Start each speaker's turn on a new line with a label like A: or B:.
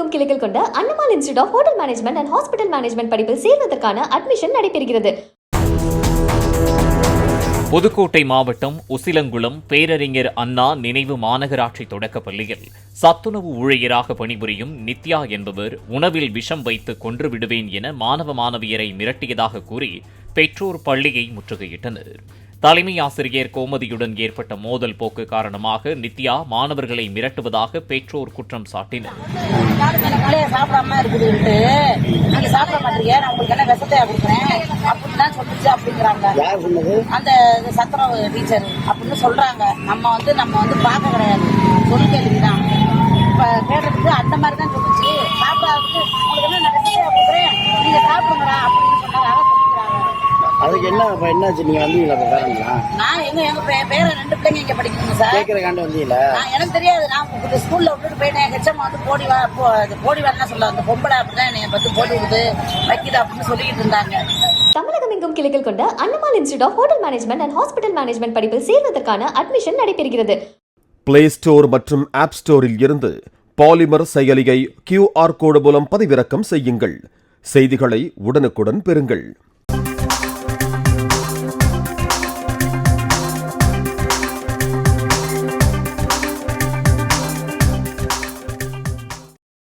A: தமிழகமெங்கும் கிளைகள் கொண்ட Annamal institute of hotel management and hospital management படிப்பில் சேர்வதற்கான அட்மிஷன் நடைபெறுகிறது.
B: புதுக்கோட்டை மாவட்டம் உசிலங்குளம் பேரறிஞர் அண்ணா நினைவு மாநகராட்சி தொடக்கப் பள்ளியில் சத்துணவு ஊழியராக பணிபுரியும் நித்யா என்பவர் உணவில் விஷம் வைத்து கொன்று விடுவேன் என மாணவ மாணவியரை மிரட்டியதாக கூறி பெற்றோர் பள்ளியை முற்றுகையிட்டனர். தலைமை ஆசிரியர் கோமதியுடன் ஏற்பட்ட மோதல் போக்கு காரணமாக நித்யா மாணவர்களை மிரட்டுவதாக பெற்றோர் குற்றம் சாட்டினர்.
C: யாரும் எனக்கு பிள்ளைய சாப்பிடாம இருக்குதுன்ட்டு நீங்க சாப்பிட மாட்டீங்க நான் உங்களுக்கு என்ன விஷத்தையா கொடுக்குறேன் அப்படின்னு தான் சொல்லிச்சு அப்படிங்கிறாங்க
D: யார் சொன்னது?
C: அந்த சத்துணவு டீச்சர் அப்படின்னு சொல்றாங்க. நம்ம வந்து நம்ம வந்து பார்க்க கிடையாது.
D: அதுக்கு என்ன இப்ப என்னாச்சு நீங்க வந்தீங்களா இப்ப பேரங்களா
C: நான் எங்க எங்க பே- பேர ரெண்டு பிள்ளைங்க இங்க படிக்கணுங்க சார்?
D: கேட்கற காண்டு வந்தீங்களா
C: நான் எனக்கு தெரியாது. நான் ஸ்கூல்ல விட்டுட்டு போயிட்டேன். ஹெச்எம் வந்து போடி வா போ- அது போடி வரலாம் சொல்ல அந்த பொம்பளை அப்படிதான் என்னை பத்தி போடி விடுது வைக்குது அப்படின்னு சொல்லிட்டு இருந்தாங்க.
A: தமிழகமெங்கும் கிளைகள் கொண்ட Annamal institute of hotel management and hospital management படிப்பில் சேர்வதற்கான அட்மிஷன் நடைபெறுகிறது.
E: பிளே ஸ்டோர் மற்றும் ஆப் ஸ்டோரில் இருந்து பாலிமர் செயலியை கியூஆர் கோடு மூலம் பதிவிறக்கம் செய்யுங்கள். செய்திகளை உடனுக்குடன் பெறுங்கள்.